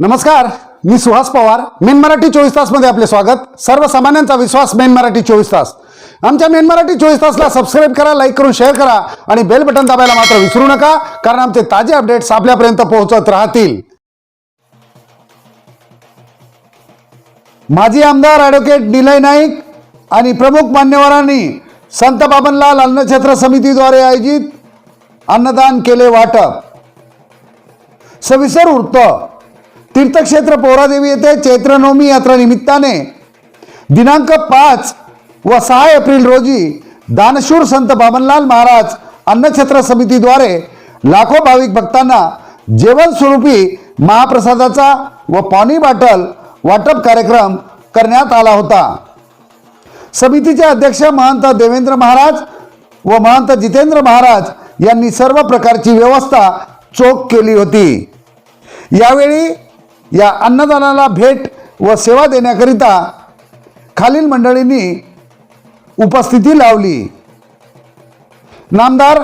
नमस्कार मी सुहास पवार. मेन मराठी चोवीस तासमध्ये आपले स्वागत. सर्वसामान्यांचा विश्वास मेन मराठी चोवीस तास. आमच्या मेन मराठी चोवीस तासला सबस्क्राईब करा लाईक करून शेअर करा आणि बेल बटन दाबायला मात्र विसरू नका कारण आमचे ताजे अपडेट्स आपल्यापर्यंत पोहोचत राहतील. माजी आमदार ॲडव्होकेट निलय नाईक आणि प्रमुख मान्यवरांनी संत बाबनलाल अन्नक्षेत्र समितीद्वारे आयोजित अन्नदान केले वाटप. सविस्तर वृत्त तीर्थक्षेत्र पोहरादेवी येथे चैत्रनवमी यात्रा निमित्ताने दिनांक पाच व सहा एप्रिल रोजी दानशूर संत बाबनलाल महाराज अन्नक्षेत्र समितीद्वारे लाखो भाविक भक्तांना जेवण स्वरूपी महाप्रसादाचा व पाणी बाटल वाटप कार्यक्रम करण्यात आला होता. समितीचे अध्यक्ष महंत देवेंद्र महाराज व महंत जितेंद्र महाराज यांनी सर्व प्रकारची व्यवस्था चोख केली होती. यावेळी या अन्नदानाला भेट व सेवा देण्याकरिता खालील मंडळींनी उपस्थिती लावली. नामदार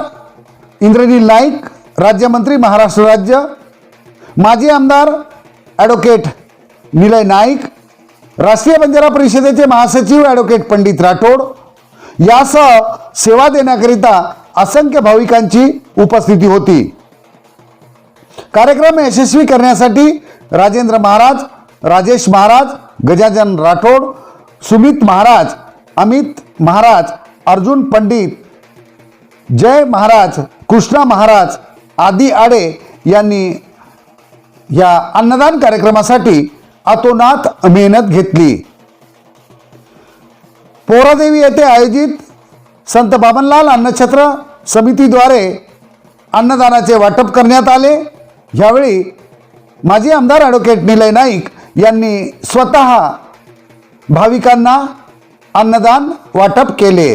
इंद्रनील नाईक राज्यमंत्री महाराष्ट्र राज्य माजी आमदार ॲडव्होकेट निलय नाईक राष्ट्रीय बंजारा परिषदेचे महासचिव ॲडव्होकेट पंडित राठोड यासह सेवा देण्याकरिता असंख्य भाविकांची उपस्थिती होती. कार्यक्रम यशस्वी करण्यासाठी राजेंद्र महाराज राजेश महाराज गजाजन राठोड सुमित महाराज अमित महाराज अर्जुन पंडित जय महाराज कृष्णा महाराज आदी आडे यांनी या अन्नदान कार्यक्रमासाठी अतोनात मेहनत घेतली. पोरादेवी येथे आयोजित संत बाबनलाल अन्नछत्र समितीद्वारे अन्नदानाचे वाटप करण्यात आले. यावेळी माजी आमदार ॲडव्होकेट निलय नाईक यांनी स्वतः भाविकांना अन्नदान वाटप केले.